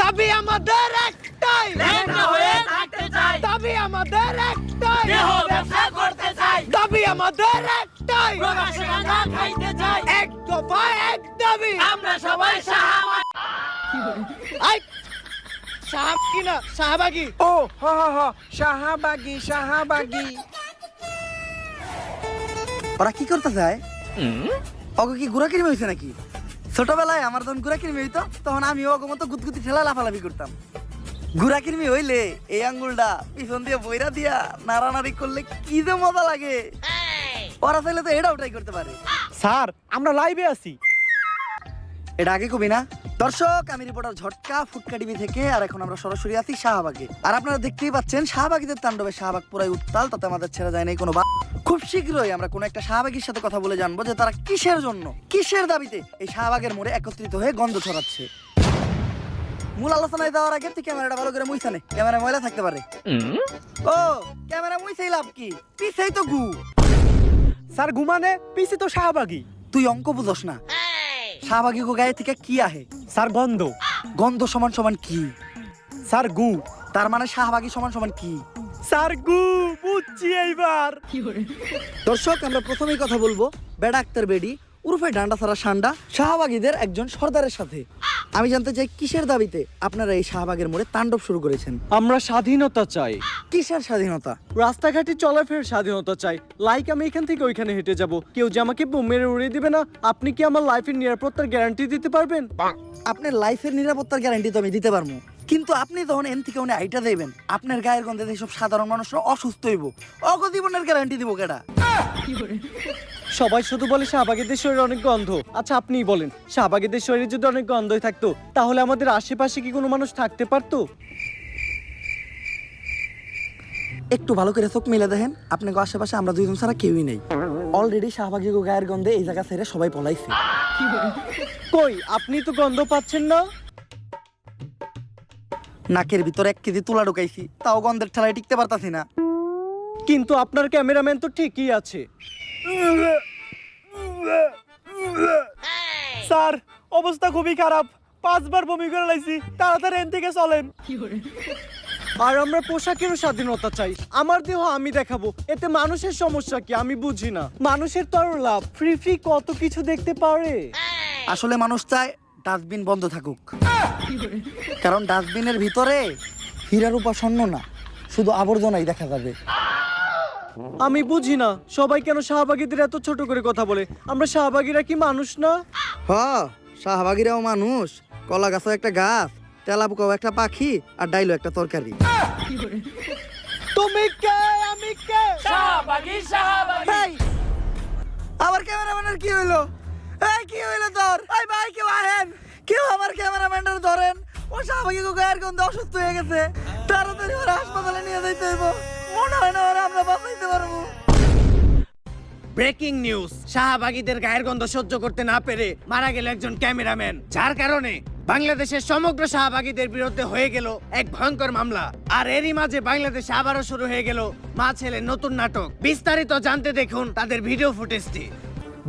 দাবি আমাদের একটাই। দাবি আমাদের একটাই। দাবি আমাদের একটাই। এক দফা এক দাবি। আমরা সবাই না? শাহবাগি ও হ হ হ। শাহাবাগি শাহাবাগি ওরা কি করতে চায়? অগো কি গুড়া কিরমি হয়েছে নাকি? ছোটবেলায় আমার যখন গুড়া কিরমি হইতো তখন আমি অগো মতো গুতগুতি ঠেলা লাফালাফি করতাম। গুড়া কিরমি হইলে এই আঙ্গুলটা পিছন দিয়ে বইরা দিয়া নাড়ানাড়ি করলে কি যে মজা লাগে। ওরা চাইলে তো এটাও ট্রাই করতে পারে। স্যার আমরা লাইভে আছি। এটা আগে কবি না? দর্শক আমি রিপোর্টার ঝটকা ফুটকা টিভি থেকে আর এখন আমরা সরাসরি আছি শাহবাগে। আর আপনারা দেখতেই পাচ্ছেন শাহবাগীদের তাণ্ডবে শাহবাগ পুরাই উত্তাল তাতে আমাদের ছেড়ে যায় নাই কোনো বা খুব শীঘ্রই আমরা কোনো একটা শাহবাগীর সাথে কথা বলে জানব যে তারা কিসের জন্য কিসের দাবিতে এই শাহবাগের মোড়ে একত্রিত হয়ে গন্ধ ছড়াচ্ছে। মূল আলোচনায় যাওয়ার আগে তুই ক্যামেরাটা ভালো করে মুইছানে ক্যামেরা ময়লা থাকতে পারে। ও ক্যামেরা মুইছেই লাভ কি? পিছেই তো গু। স্যার ঘুমানে পিছে তো শাহবাগি তুই অঙ্ক বুঝস না। শাহবাগী গো গায়ে থেকে কি আহে? স্যার গন্ধ। গন্ধ সমান সমান কি? স্যার গু। তার মানে শাহবাগী সমান সমান কি? স্যার গু বুঝছি এইবার। দর্শক আমরা প্রথমেই কথা বলব বেডা আক্তার বেডি উরফে ডান্ডা সারা সান্ডা শাহবাগীদের একজন সর্দারের সাথে। আমি জানতে চাই কিসের দাবিতে আপনারা এই শাহবাগের মোড়ে তাণ্ডব শুরু করেছেন? আমরা স্বাধীনতা চাই। কিসের স্বাধীনতা? রাস্তাঘাটে চলাফেরার স্বাধীনতা চাই। লাইক আমি এখান থেকে ওইখানে হেঁটে যাব। কেউ যে আমাকে বোম মেরে উড়িয়ে দিবে না আপনি কি আমার লাইফের নিরাপত্তার গ্যারান্টি দিতে পারবেন? আপনার লাইফের নিরাপত্তার গ্যারান্টি তো আমি দিতে পারব। কিন্তু আপনি যখন এন থেকে উনি আইটা দেবেন। আপনার গায়ের গন্ধে সব সাধারণ মানুষরা অসুস্থ হইব। অগ জীবনের গ্যারান্টি দিব কেডা? সবাই শুধু বলে শাহবাগীদের শরীরে অনেক গন্ধ। আচ্ছা আপনিই বলেন শাহবাগীদের শরীরে যদি অনেক গন্ধই থাকতো তাহলে আমাদের আশেপাশে কি কোনো মানুষ থাকতে পারতো? একটু ভালো করে চোখ মিলে দেখেন আপনাকে আশেপাশে আমরা দুইজন ছাড়া কেউই নেই। অলরেডি শাহবাগী গায়ের গন্ধে এই জায়গা ছেড়ে সবাই পলাইছে। কই আপনি তো গন্ধ পাচ্ছেন না? নাকের ভিতরে এক কেজি তুলা ঢুকাইছি তাও গন্ধের ঠেলায় টিকতে পারতাছি না। কিন্তু আপনার ক্যামেরাম্যান তো ঠিকই আছে। স্যার অবস্থা খুবই খারাপ। পাঁচবার বমি করে লাইছি তাড়াতাড়ি এন থেকে চলেন। আর আমরা পোশাকেরও স্বাধীনতা চাই। আমার দেহ আমি দেখাবো এতে মানুষের সমস্যা কি আমি বুঝি না। মানুষের তো আরও লাভ ফ্রি ফ্রি কত কিছু দেখতে পারে। আসলে মানুষ চায় ডাস্টবিন বন্ধ থাকুক। কারণ ডাস্টবিনের ভিতরে হীরার উপাসন্ন না শুধু আবর্জনাই দেখা যাবে। আমি বুঝি না সবাই কেন শাহবাগীদের এত ছোট করে কথা বলে? আমরা শাহবাগীরা কি মানুষ না? হ শাহবাগিরাও মানুষ। কলা গাছও একটা গাছ তেলাপুকাও একটা পাখি আর ডাইলো একটা তরকারি। তুমি কে? আমি কে? শাহবাগী শাহবাগী। আমার ক্যামেরাম্যানের কি হইল? এই কি হইল তোর? এই ভাই কেউ আহেন? কেউ আমার ক্যামেরাম্যানের ধরেন, ও গো গায়ের গন্ধে অসুস্থ হয়ে গেছে। তাড়াতাড়ি ওরা হাসপাতালে নিয়ে যাইতে হইব। মনে হয় না ওরা আমরা বাঁচাইতে পারব। ব্রেকিং নিউজ, শাহবাগীদের গায়ের গন্ধ সহ্য করতে না পেরে মারা গেল একজন ক্যামেরাম্যান, যার কারণে বাংলাদেশের সমগ্র শাহবাগীদের বিরুদ্ধে হয়ে গেল এক ভয়ঙ্কর মামলা। আর এরই মাঝে বাংলাদেশে আবারও শুরু হয়ে গেল মা ছেলে নতুন নাটক। বিস্তারিত জানতে দেখুন তাদের ভিডিও ফুটেজটি।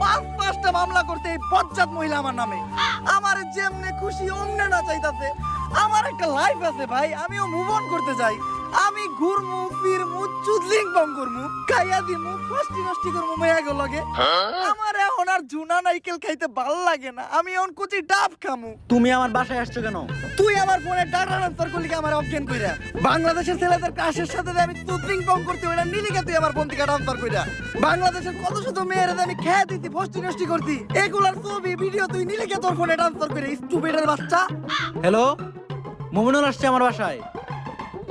পাঁচ পাঁচটা মামলা করতে এই বজ্জাত মহিলা আমার নামে। আমার যেমনে খুশি, অমনে না চাইতাছে। আমার একটা লাইফ আছে ভাই, আমিও মুভ অন করতে চাই। আমি ঘুরমু ফিরমু চুদলিং বং করমু খাইয়া দিমু ফষ্টি নষ্টি করমু মেয়া গো লগে আমার এখন আর জুনা নাইকেল খাইতে ভালো লাগে না। আমি এখন কুচি ডাব খামু। তুমি আমার বাসায় আসছো কেন? তুই আমার ফোনে ডাটা ট্রান্সফার করলি কি আমার অজ্ঞান কইরা? বাংলাদেশের ছেলেদের কাশের সাথে আমি তুতলিং বং করতে ওইটা নিলি কে তুই আমার ফোন থেকে ট্রান্সফার কইরা। বাংলাদেশের কত শত মেয়েরা আমি খেয়ে দিতি ফষ্টি নষ্টি করতি এগুলার ছবি ভিডিও তুই নিলি কে তোর ফোনে ট্রান্সফার করে স্টুপিডের বাচ্চা। হ্যালো মোমিনুল আসছে আমার বাসায়।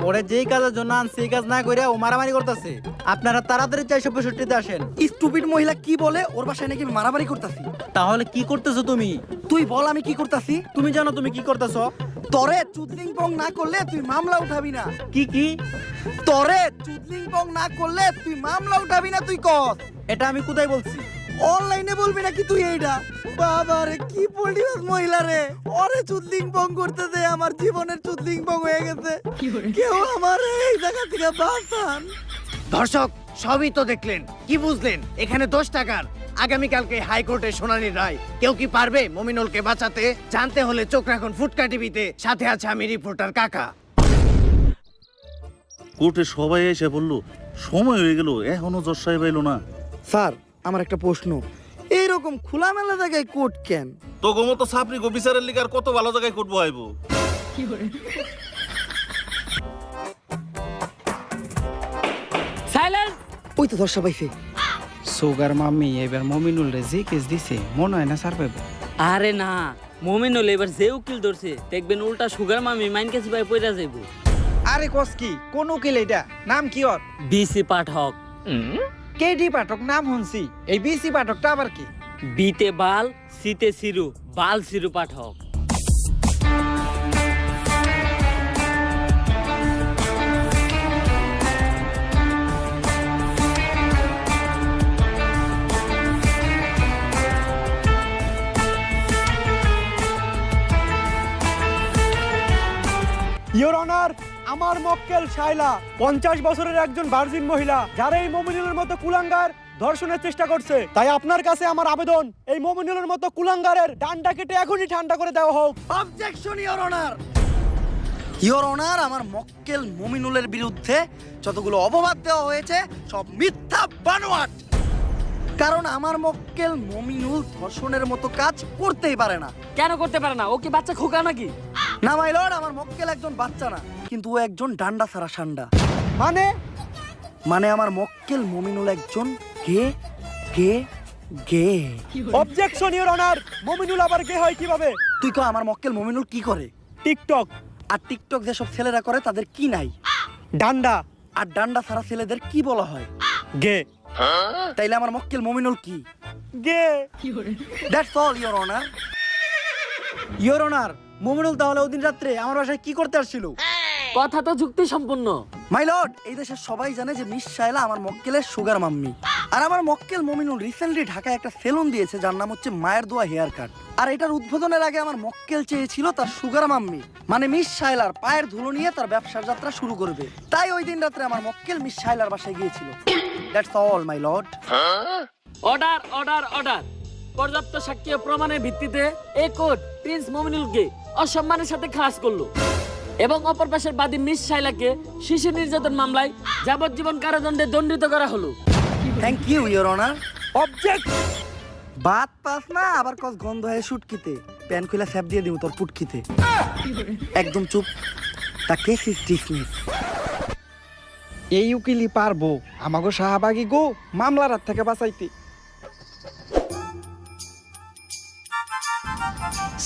ওরে যেই কাজের জন্য আনছে সেই কাজ না করে ও মারামারি করতেছে। আপনারা তাড়াতাড়ি চারশো পঁয়ষট্টিতে আসেন। স্টুপিড মহিলা কি বলে? ওর বাসায় নাকি আমি মারামারি করতাছি। তাহলে কি করতেছো তুমি? তুই বল আমি কি করতাছি। তুমি জানো তুমি কি করতেছো? তরে চুদলিং পং না করলে তুই মামলা উঠাবি না। কি কি? তরে চুদলিং পং না করলে তুই মামলা উঠাবি না তুই কর এটা আমি কোথায় বলছি? অনলাইনে বলবি নাকি তুই এইটা বাবা রে কি পড়িস মহিলা রে? ওরে চুদলিং পং করতে দে আমার জীবনের চুদলিং পং হয়ে গেছে। কেউ আমার এই জায়গা থেকে বাঁচান। দর্শক সবই তো দেখলেন কি বুঝলেন? এখানে দশ টাকার। আগামীকালকে হাইকোর্টে শুনানির রায়। কেউ কি পারবে মমিনুলকে বাঁচাতে? জানতে হলে চোখ রাখুন ফুটকা টিভিতে। সাথে আছে আমি রিপোর্টার কাকা। কোর্টে সবাই এসে বলল সময় হয়ে গেল এখনও জজ সাহেব এলো না। স্যার আমার একটা প্রশ্ন। এইরকম খোলামেলা জায়গায় কোর্ট কেন? তো মতো সাপনি বিচারের লিগার কত ভালো জায়গায় কোর্ট বহাইবো? সাইলেন্ট! ওই তো দর্শা পাইছে সুগার মামি এবার মমিনুল রে যে কেস দিছে মনে হয় না স্যার পাইব। আরে না মমিনুল এবার যে উকিল ধরছে দেখবেন উল্টা সুগার মামি মাইন কাছে ভাই পয়রা যাইব। আরে কস কি কোন উকিল এটা নাম কি ওর? বিসি পাঠক। কেডি পাঠক নাম শুনছি। এই বিসি পাঠকটা আবার কি? বিতে বাল সিতে সিরু বাল সিরু পাঠক। ইওর অনার আমার মক্কেল শাইলা পঞ্চাশ বছরের একজন ভার্জিন মহিলা যারা এই মমিনুলের মতো কুলাঙ্গার ধর্ষণের চেষ্টা করছে। তাই আপনার কাছে আমার আবেদন এই মমিনুলের মতো কুলাঙ্গারের ডান্ডা কেটে এখনই ঠান্ডা করে দেওয়া হোক। Objection your honour your honour আমার মক্কেল মমিনুলের বিরুদ্ধে যতগুলো অপবাদ দেওয়া হয়েছে সব মিথ্যা বানোয়াট! কারণ আমার মক্কেল মমিনুল ধর্ষণের মতো কাজ করতেই পারে না। কেন করতে পারে না? ও কি বাচ্চা খোকা নাকি? না মাই লর্ড আমার মক্কেল একজন বাচ্চা না। কিন্তু ও একজন ডান্ডা সারা সান্ডা। মানে? মানে আমার মক্কেল মমিনুল একজন gay gay gay. Objection your honour Mominul আবার কে হয় কীভাবে? তুই কো আমার মক্কেল মমিনুল কি করে? টিকটক। আর টিকটক যেসব ছেলেরা করে তাদের কি নাই? ডান্ডা। আর ডান্ডা সারা ছেলেদের কি বলা হয়? গে। তাইলে আমার মক্কেল মমিনুল কি? Gay. That's all your honour your honour Mominul তাহলে ওদিন রাত্রে আমার বাসায় কি করতে আসছিল? কথা তো যুক্তি সম্পূর্ণ মাই লর্ড এই দেশের সবাই জানে যে মিস শাইলা আমার মক্কেলের সুগার মাম্মি। আর আমার মক্কেল মমিনুল রিসেন্টলি ঢাকায় একটা সেলুন দিয়েছে যার নাম হচ্ছে মায়ের দোয়া হেয়ার কাট। আর এটার উদ্বোধনের আগে আমার মক্কেল চেয়েছিল তার সুগার মাম্মি মানে মিস শাইলার পায়ের ধুলো নিয়ে তার ব্যবসার যাত্রা শুরু করবে। তাই ওই দিন রাত্রে আমার মক্কেল মিস শাইলার বাসায় গিয়েছিল। That's all my lord order order order পর্যাপ্ত সাক্ষী প্রমাণের ভিত্তিতে এই কোর্ট প্রিন্স মমিনুলকে অসম্মানের সাথে খালাস করল। এবং অপর পাশের বাদী মিস শাইলাকে শিশু নির্যাতন মামলায় যাবজ্জীবন কারাদণ্ডে দণ্ডিত করা হলো। Thank you your honour object Baat পাস না, আবার কস গন্ধ হয়ে শুটকিতে প্যান খুলে স্যাপ দিয়ে দিব তোর পুটকিতে। একদম চুপ। তা কেস ইজ ডিসমিস এই উকিলই পারব, আমাগো শাহবাগি গো, মামলার হাত থেকে বাঁচাইতে।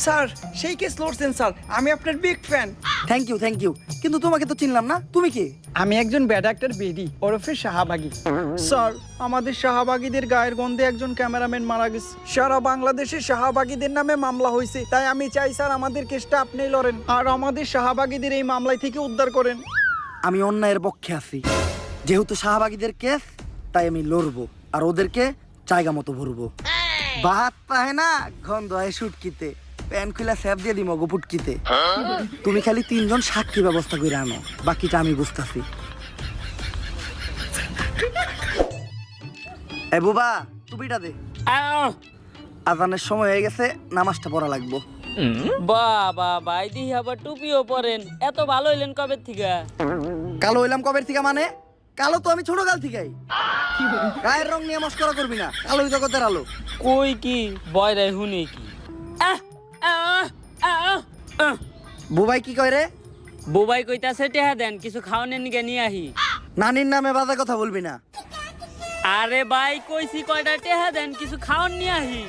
স্যার, সেই কেস লড়ছেন, স্যার। আমি আপনার big fan thank you thank you কিন্তু তোমাকে তো চিনলাম না। তুমি কি? আমি একজন ব্যাড অ্যাক্টর বেদি ওরফে শাহবাগী। স্যার আমাদের শাহবাগীদের গায়ের গন্ধে একজন ক্যামেরাম্যান মারা গেছে। সারা বাংলাদেশে শাহবাগীদের নামে মামলা হয়েছে। তাই আমি চাই স্যার আমাদের কেসটা আপনি লড়েন। আর আমাদের শাহবাগীদের এই মামলায় থেকে উদ্ধার করেন। আমি অন্যায়ের পক্ষে আছি। যেহেতু শাহবাগীদের কেস তাই আমি লড়বো। আর ওদেরকে জায়গা মতো ভরবো। বাহাত পাহে না গন্ধ হয় শুটকিতে প্যান খুলে স্যাপ দিয়ে দিম গোপুটকিতে তুমি খালি তিনজন সাক্ষী ব্যবস্থা করে আনো বাকিটা আমি বুঝতেছি। এ বুবা টুপিটা দে। আজানের সময় হয়ে গেছে নামাজটা পড়া লাগবো। বাবা ভাই দিহি আবার টুপিও পরেন। এত ভালো হইলেন কবে থেকে? কালো হইলাম কবের থেকে মানে? কালো তো আমি ছোট কাল থেকেই। গায়ের রং নিয়ে মস্করা করবি না কালোই জগতের আলো। কই কি? বয় রে হুনি কি? আহ। বুবাই কি কয় রে? বুবাই কইতাছে টেহা দেন কিছু খাওয়ানোর নিকে নিয়ে আহি। নানির নামে বাজে কথা বলবি না। আরে ভাই কইছি কয়টা টেহা দেন কিছু খাওয়ান নিয়ে আহি।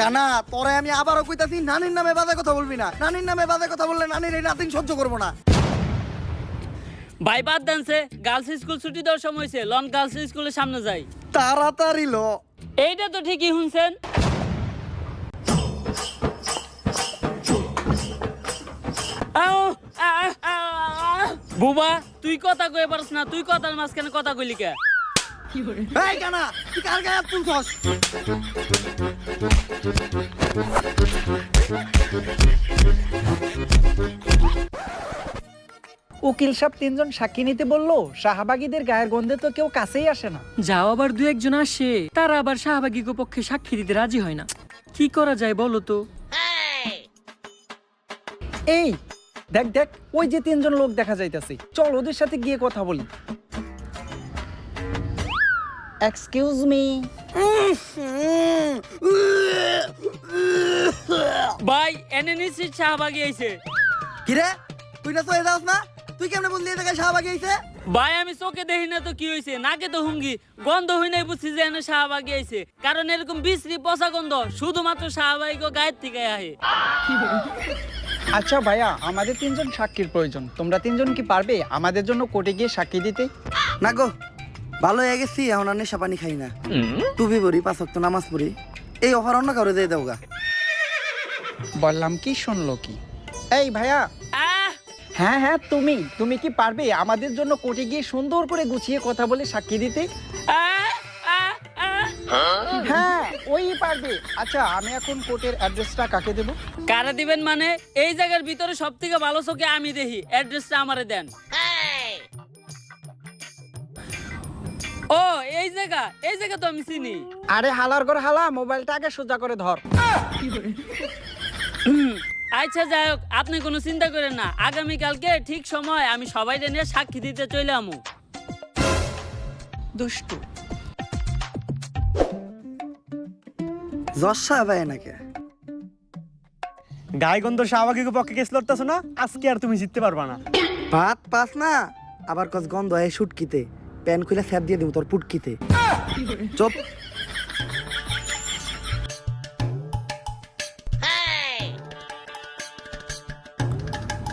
কানা তোরে আমি আবারও কইতাছি নানির নামে বাজে কথা বলবি না। নানির নামে বাজে কথা বললে নানির এই নাতিন সহ্য করব না। ভাই বাদ দেনছে গার্লস স্কুল ছুটি দেওয়ার সময় হয়েছে লন গার্লস স্কুলের সামনে যাই। তাড়াতাড়ি ল। এইটা তো ঠিকই শুনছেন। বুবা তুই কথা কয়ে পারস না তুই কথার মাঝখানে কথা কইলি কে? এই কানা তুই কার গায়ে তুলছস? উকিল সাহেব তিনজন সাক্ষী নিতে বলল শাহবাগীদের গায়ের গন্ধে তো কেউ কাছেই আসে না। যাও আবার দু একজন আসে তারা আবার শাহবাগী পক্ষে সাক্ষী দিতে রাজি হয় না। কি করা যায় বলো তো? এই দেখ দেখ ওই যে তিনজন লোক দেখা যাইতেছে। চল ওদের সাথে গিয়ে কথা বলি। এক্সকিউজ মি ভাই এনে নিশ্চিত শাহবাগি আইছে। কিরে তুই না তো এ যাস না? তুই কেমনে বললি জায়গায় শাহবাগি আইছে? ভাই আমি চোখে দেখি না তো কি হয়েছে নাকে তো হুঙ্গি গন্ধ হই নাই বুঝছি যে এনে শাহবাগি আইছে। কারণ এরকম বিশ্রী পচা গন্ধ শুধুমাত্র শাহবাগি গায়ের থেকে আহে। আচ্ছা ভাইয়া আমাদের তিনজন সাক্ষীর প্রয়োজন। তোমরা তিনজন কি পারবে আমাদের জন্য কোর্টে গিয়ে সাক্ষী দিতে? না গো ভালো হয়ে গেছি এখন আর নেশা পানি খাই না। টুপি পড়ি পাঁচ ওয়াক্ত নামাজ পড়ি। এই অফার অন্য কারও দিয়ে দেওগা বললাম কি শুনলো কি? এই ভাইয়া। হ্যাঁ হ্যাঁ তুমি তুমি কি পারবে আমাদের জন্য কোর্টে গিয়ে সুন্দর করে গুছিয়ে কথা বলে সাক্ষী দিতে। হ্যাঁ ওই পারবে। আচ্ছা আমি এখন কোর্টের অ্যাড্রেসটা কাকে দেব? কারা দিবেন মানে? এই জায়গার ভিতরে সব থেকে ভালো চোখে আমি দেখি। অ্যাড্রেসটা আমারে দেন। ও এই জায়গা এই জায়গা তো আমি চিনি। আরে হালার ঘর হালা মোবাইলটা আগে সোজা করে ধর। আচ্ছা যাই হোক আপনি কোনো চিন্তা করেন না। আগামীকালকে ঠিক সময় আমি সবাই নিয়ে সাক্ষী দিতে চলে আমু। দুষ্টু। জজ সাহেব আয় নাকি? গায়গন্ধ শাহবাগী পক্ষে কেস লড়তেছো না? আজকে আর তুমি জিততে পারবা না। ভাত পাস না? আবার কস গন্ধ হয় শুটকিতে প্যান খুলে স্যাপ দিয়ে দিব তোর পুটকিতে। চুপ।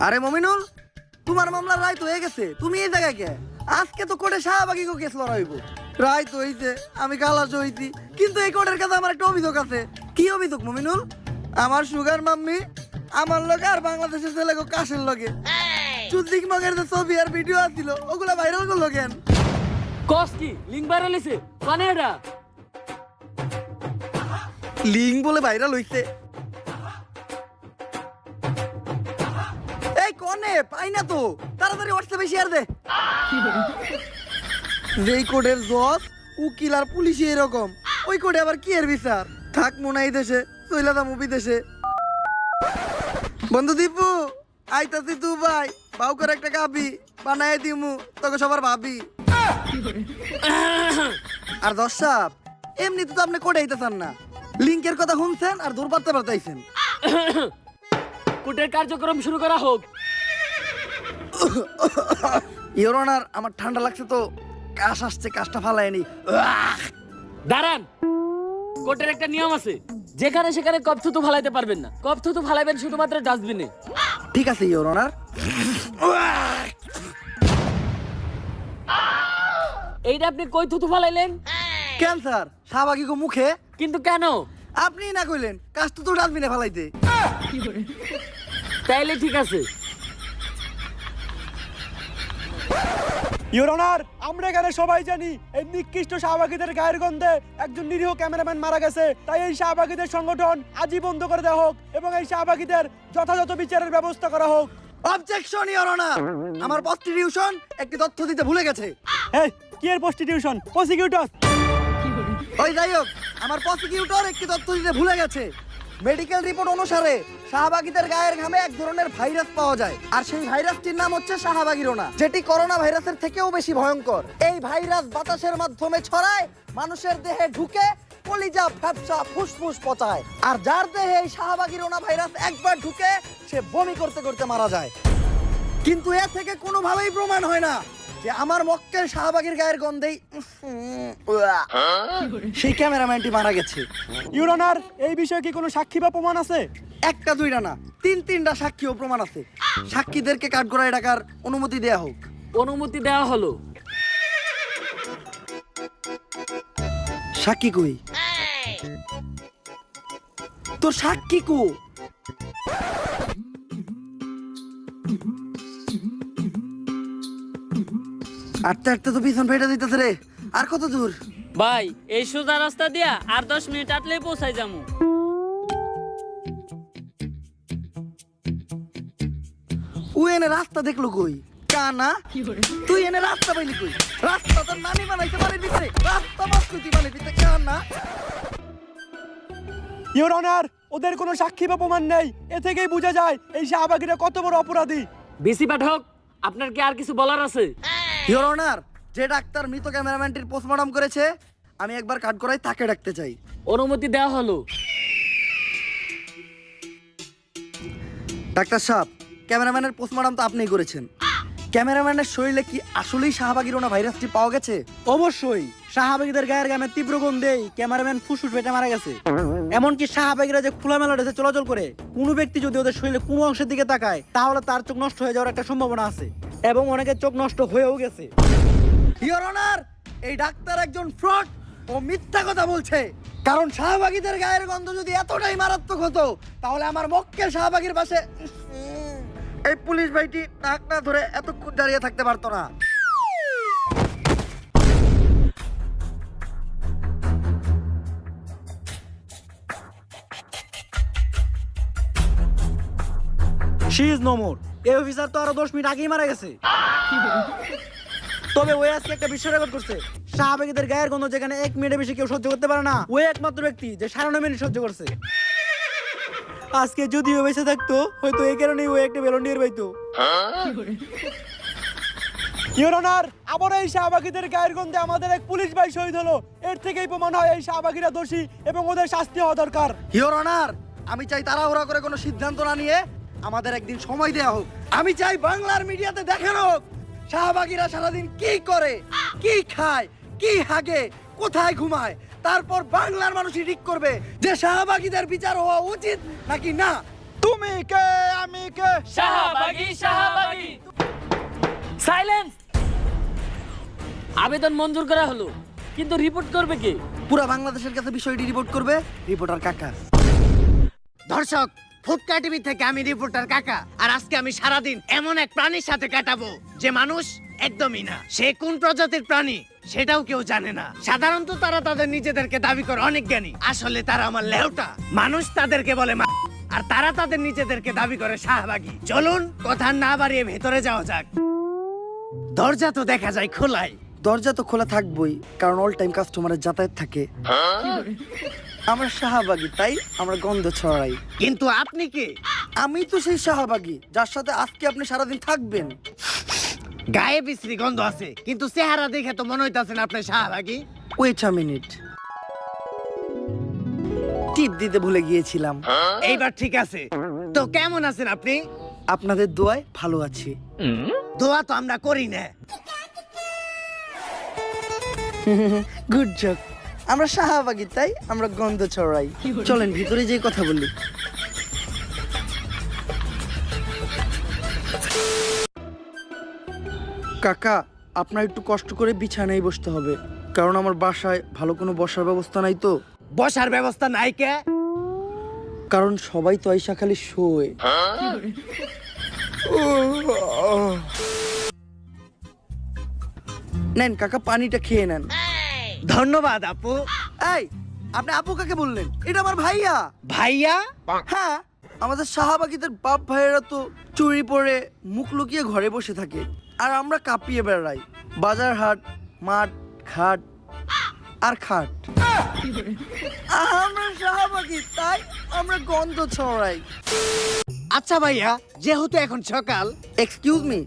আরে মমিনুল তোমার মামলার রায় তো হয়ে গেছে। তুমি এই জায়গায় কে? আজকে তো কোর্টে শাহবাগি কেস লড়াইব। রায় তো হইছে আমি কালাস হইছি। কিন্তু এই কোর্টের কাছে আমার একটা অভিযোগ আছে। কি অভিযোগ মমিনুল? আমার সুগার মাম্মি আমার লগে আর বাংলাদেশের ছেলে কাশের লগে। চুদ্দিক মগের যে ছবি আর ভিডিও আছিল ওগুলা ভাইরাল করল কেন? কস কি লিঙ্ক বাইরে লিছে কানে এটা? লিঙ্ক বলে ভাইরাল হইছে। এই কনে পাই না তো। তাড়াতাড়ি হোয়াটসঅ্যাপে শেয়ার দে। যেই কোডের জজ উকিল আর পুলিশ এরকম। ওই কোডে আবার কি এর বিচার? থাক মনে এই দেশে চইলা দাম বিদেশে। বন্ধু দীপু আইতাছি তু ভাই বাউ করে একটা কাবি বানায় দিমু তোকে সবার ভাবি। আর দর্শক এমনিতে তো আপনি কোডে আইতেছেন না। লিঙ্কের কথা শুনছেন আর দূর পারতে পারতাইছেন কোর্টের কার্যক্রম শুরু করা হোক। ইওর আমার ঠান্ডা লাগছে তো। কাশ আসছে কাশটা ফালায়নি। দাঁড়ান। কোর্টের একটা নিয়ম আছে। যেখানে সেখানে কপ থুতু ফালাইতে পারবেন না। কপ থুতু ফালাইবেন শুধুমাত্র ডাস্টবিনে। ঠিক আছে ইওর অনার। এইটা আপনি কই থুতু ফালাইলেন? ক্যান্সার শাহবাগি গো মুখে? কিন্তু কেন? আপনি না কইলেন কাশটা তো ডাস্টবিনে ফালাইতে। তাইলে ঠিক আছে। ইউর অনার আমরা এখানে সবাই জানি এই নিকৃষ্ট শাহবাগীদের গায়ের গন্ধে একজন নিরীহ ক্যামেরাম্যান মারা গেছে। তাই এই শাহবাগীদের সংগঠন আজই বন্ধ করে দেওয়া হোক এবং এই শাহবাগীদের যথাযথ বিচারের ব্যবস্থা করা হোক। অবজেকশন ইওর অনার আমার প্রস্টিটিউশন একটি তথ্য দিতে ভুলে গেছে। এই কি এর প্রস্টিটিউশন প্রসিকিউটর ওই যাই হোক আমার প্রসিকিউটর একটি তথ্য দিতে ভুলে গেছে। মেডিকেল রিপোর্ট অনুসারে শাহবাগীদের গায়ের ঘামে এক ধরনের ভাইরাস পাওয়া যায়। আর সেই ভাইরাসটির নাম হচ্ছে শাহবাগিরোনা, যেটি করোনা ভাইরাসের থেকেও বেশি ভয়ঙ্কর। এই ভাইরাস বাতাসের মাধ্যমে ছড়ায়, মানুষের দেহে ঢুকে কলিজা, ফ্যাপসা, ফুসফুস পচায়। আর যার দেহে এই শাহবাগিরোনা ভাইরাস একবার ঢুকে, সে বমি করতে করতে মারা যায়। কিন্তু এ থেকে কোনোভাবেই প্রমাণ হয় না। যে আমার মক্কেল শাহবাগের গায়ের গন্ধেই সেই ক্যামেরাম্যানটি মারা গেছে। ইউর অনার এই বিষয়ে কি কোনো সাক্ষী বা প্রমাণ আছে? একটা দুইটা না তিন তিনটা সাক্ষী ও প্রমাণ আছে। সাক্ষীদেরকে কাঠগড়ায় ডাকার অনুমতি দেয়া হোক। অনুমতি দেয়া হলো। সাক্ষী কই? তোর সাক্ষী কো? তো পিছন ফেটে দিতেছে রে। আর কত দূর? ভাই এই সোজা রাস্তা দিয়া আর দশ মিনিট আটলেই পৌঁছাই যামু। ও এনে রাস্তা দেখল কই? কানা তুই এনে রাস্তা পাইলি কই? রাস্তা তোর নানি বানাইতে পারে ভিতরে। রাস্তা বাস্তুতি বানাই দিতে কানা ইওর অনার ওদের কোনো সাক্ষী বা প্রমাণ নেই। এ থেকেই বোঝা যায় এই শাহবাগীরা কত বড় অপরাধী। বেশি পাঠক আপনার কি আর কিছু বলার আছে? ইওর অনার যে ডাক্তার মৃত ক্যামেরাম্যানটির পোস্টমর্টম করেছে আমি একবার কাট করাই তাকে ডাকতে চাই। অনুমতি দেওয়া হলো। ডাক্তার সাহেব ক্যামেরাম্যানের পোস্টমর্টম তো আপনিই করেছেন। ক্যামেরাম্যানের শরীরে কি আসলেই ভাইরাসটি পাওয়া গেছে? অবশ্যই শাহবাগীদের গায়ের গামে তীব্র গন্ধেই ক্যামেরাম্যান ফুসফুস পেটে মারা গেছে। এমনকি শাহবাগীরা যে খোলামেলা ড্রেসে চলাচল করে কোনো ব্যক্তি যদি ওদের শরীরে কোনো অংশের দিকে তাকায় তাহলে তার চোখ নষ্ট হয়ে যাওয়ার একটা সম্ভাবনা আছে। এবং অনেকের চোখ নষ্ট হয়েও গেছে। ইওর অনার এই ডাক্তার একজন ফ্রড ও মিথ্যা কথা বলছে। কারণ শাহবাগীদের গায়ের গন্ধ যদি এতটাই মারাত্মক হতো তাহলে আমার মক্কেল শাহবাগীর পাশে এই পুলিশ ভাইটি নাক না ধরে এতক্ষণ দাঁড়িয়ে থাকতে পারতো না। শি ইজ নো মোর এই অফিসার তো আরও দশ মিনিট আগেই মারা গেছে। তবে ওই আজকে একটা বিশ্ব রেকর্ড করছে। গায়ের গন্ধ যেখানে এক বেশি কেউ সহ্য করতে পারে না, ওই একমাত্র ব্যক্তি যে সাড়ে নয় মিনিট সহ্য করছে। আজকে যদিও বেঁচে থাকতো, হয়তো এই কারণেই ও একটা বেলন নিয়ে পাইতো আবার এই শাহবাগীদের গায়ের গন্ধে আমাদের এক পুলিশ ভাই শহীদ হলো। এর থেকেই প্রমাণ হয় এই শাহবাগীরা দোষী এবং ওদের শাস্তি হওয়া দরকার। অনার আমি চাই তাড়াহুড়া করে কোনো সিদ্ধান্ত না নিয়ে আমাদের একদিন সময় দেওয়া হোক। আমি চাই বাংলার মিডিয়াতে দেখানো হোক শাহবাগীরা সারাদিন কি করে কি খায় কি হাগে কোথায় ঘুমায় তারপর বাংলার মানুষই ঠিক করবে যে শাহবাগীদের বিচার হওয়া উচিত নাকি না। তুমি কে আমি কে? শাহবাগী শাহবাগী। সাইলেন্স আবেদন মঞ্জুর করা হলো কিন্তু রিপোর্ট করবে কে? পুরো বাংলাদেশের কাছে বিষয়টি রিপোর্ট করবে রিপোর্টার কাকা। দর্শক ফুটকা টিভি থেকে আমি রিপোর্টার কাকা। আর আজকে আমি সারাদিন এমন এক প্রাণীর সাথে কাটাবো যে মানুষ একদমই না। সে কোন প্রজাতির প্রাণী সেটাও কেউ জানে না। সাধারণত তারা তাদের নিজেদেরকে দাবি করে অনেক জ্ঞানী। আসলে তারা আমার লেউটা। মানুষ তাদেরকে বলে মা। আর তারা তাদের নিজেদেরকে দাবি করে শাহবাগী। চলুন কথা না বাড়িয়ে ভেতরে যাওয়া যাক। দরজা তো দেখা যায় খোলাই। দরজা তো খোলা থাকবই কারণ অল টাইম কাস্টমারের যাতায়াত থাকে। আমরা শাহবাগী তাই আমরা গন্ধ ছড়াই। কিন্তু আপনি কে? আমি তো সেই শাহবাগী যার সাথে আজকে আপনি সারাদিন থাকবেন। গায়ে বিশ্রী গন্ধ আছে কিন্তু চেহারা দেখে তো মনে হইতাছে না আপনি শাহবাগী। ওয়েট আ মিনিট টিপ দিতে ভুলে গিয়েছিলাম। এইবার ঠিক আছে। তো কেমন আছেন আপনি? আপনাদের দোয়ায় ভালো আছি। দোয়া তো আমরা করি না। গুড জক আমরা শাহবাগী তাই আমরা গন্ধ ছড়াই। চলেন ভিতরে যেয়ে কথা বলি। কাকা আপনার একটু কষ্ট করে বিছানায় বসতে হবে কারণ আমার বাসায় ভালো কোনো বসার ব্যবস্থা নাই তো। বসার ব্যবস্থা নাই কে? কারণ সবাই তো আইসা খালি শোয়। নেন কাকা পানিটা খেয়ে নেন। ধন্যবাদ আপু। এই আপনি আপু কাকে বললেন? এটা আমার ভাইয়া। ভাইয়া? হ্যাঁ আমাদের শাহবাগীদের বাপ ভাইয়েরা তো চুরি পরে মুখ লুকিয়ে ঘরে বসে থাকে। আর আমরা কাঁপিয়ে বেড়াই। বাজার হাট মাঠ ঘাট আর খাট। আমরা শাহবাগী তাই আমরা গন্ধ ছড়াই। আচ্ছা ভাইয়া যেহেতু এখন সকাল। এক্সকিউজ মি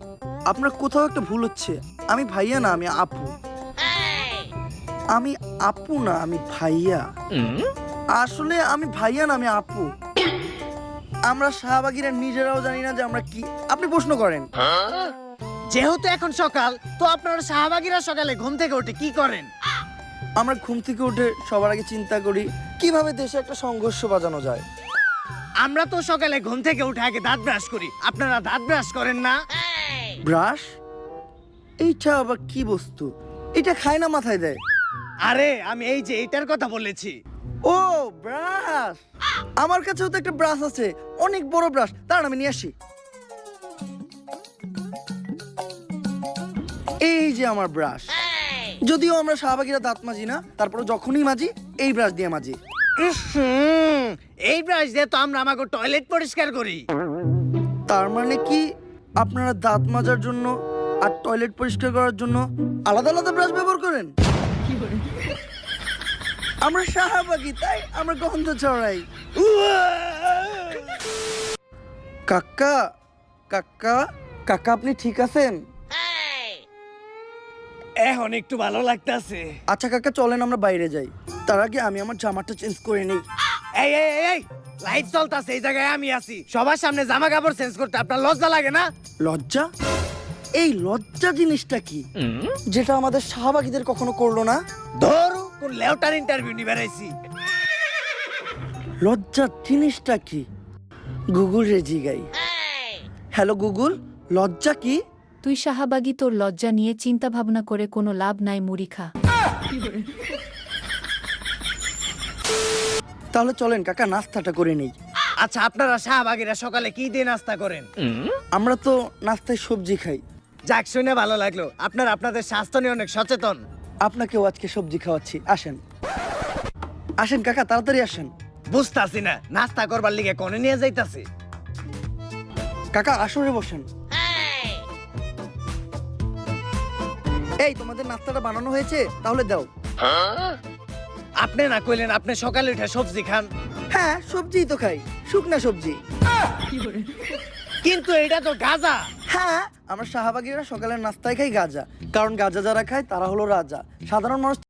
আপনার কোথাও একটা ভুল হচ্ছে। আমি ভাইয়া না আমি আপু। আমি আপু না আমি ভাইয়া। আসলে আমি ভাইয়া না আমি আপু। আমরা শাহবাগিরা নিজেরাও জানি না যে আমরা কি আপনি প্রশ্ন করেন। যেহেতু এখন সকাল তো আপনারা শাহবাগীরা সকালে ঘুম থেকে উঠে কি করেন? আমরা ঘুম থেকে উঠে সবার আগে চিন্তা করি কীভাবে দেশে একটা সংঘর্ষ বাজানো যায়। আমরা তো সকালে ঘুম থেকে উঠে আগে দাঁত ব্রাশ করি। আপনারা দাঁত ব্রাশ করেন না? ব্রাশ? এইটা আবার কি বস্তু? এটা খায় না মাথায় দেয়। আরে আমি এই যে এইটার কথা বলেছি। ও ব্রাশ! আমার কাছেও তো একটা ব্রাশ আছে। অনেক বড় ব্রাশ। দাঁড়ান আমি নিয়ে আসি। এই যে আমার ব্রাশ। যদিও আমরা শাহবাগিরা দাঁত মাজি না তারপরে যখনই মাজি এই ব্রাশ দিয়ে মাজি। এই ব্রাশ দিয়ে তো আমরা আমাকে টয়লেট পরিষ্কার করি। তার মানে কি? আপনারা দাঁত মাজার জন্য আর টয়লেট পরিষ্কার করার জন্য আলাদা আলাদা ব্রাশ ব্যবহার করেন? আমরা শাহবাগি তাই আমরা গন্ধ ছড়াই। কাকা কাকা কাকা আপনি ঠিক আছেন? এখন একটু ভালো লাগতাছে। আচ্ছা কাকা চলেন আমরা বাইরে যাই। তার আগে আমি আমার জামাটা চেঞ্জ করে নেই। এই এই এই, এই লাইট চলতাছে এই জায়গায় আমি আছি। সবার সামনে জামা কাপড় চেঞ্জ করতে আপনার লজ্জা লাগে না? লজ্জা? এই লজ্জা জিনিসটা কি? যেটা আমাদের শাহবাগীদের কখনো করল না? ধরু কোন লেউটার ইন্টারভিউ নিবে রাইছি লজ্জা জিনিসটা কি? গুগল রে জিগাই। হ্যালো গুগল লজ্জা কি? তুই শাহাবাগি তোর লজ্জা নিয়ে চিন্তা ভাবনা করে কোনো লাভ নাই মুড়ি খা। তাহলে চলেন কাকা নাস্তাটা করে নেই। আচ্ছা আপনারা শাহবাগীরা সকালে কি দিয়ে নাস্তা করেন? আমরা তো নাস্তায় সবজি খাই। যাক শুনে ভালো লাগল। আপনার আপনাদের স্বাস্থ্য নিয়ে অনেক সচেতন। আপনাকেও আজকে সবজি খাওয়াচ্ছি। আসেন। আসেন কাকা তাড়াতাড়ি আসেন। বুঝতাছি না নাস্তা করবার লিগে কোনে নিয়ে যাইতাছি। কাকা আসরে বসেন। এই তোমাদের নাস্তাটা বানানো হয়েছে তাহলে দাও। আপনি না কইলেন আপনি সকালে উঠে সবজি খান। হ্যাঁ সবজিই তো খাই শুকনা সবজি। কিন্তু এটা তো গাজা। হ্যাঁ আমরা শাহবাগীরা সকালের নাস্তায় খাই গাজা। কারণ গাজা যারা খায়, তারা হলো রাজা। সাধারণ মানুষ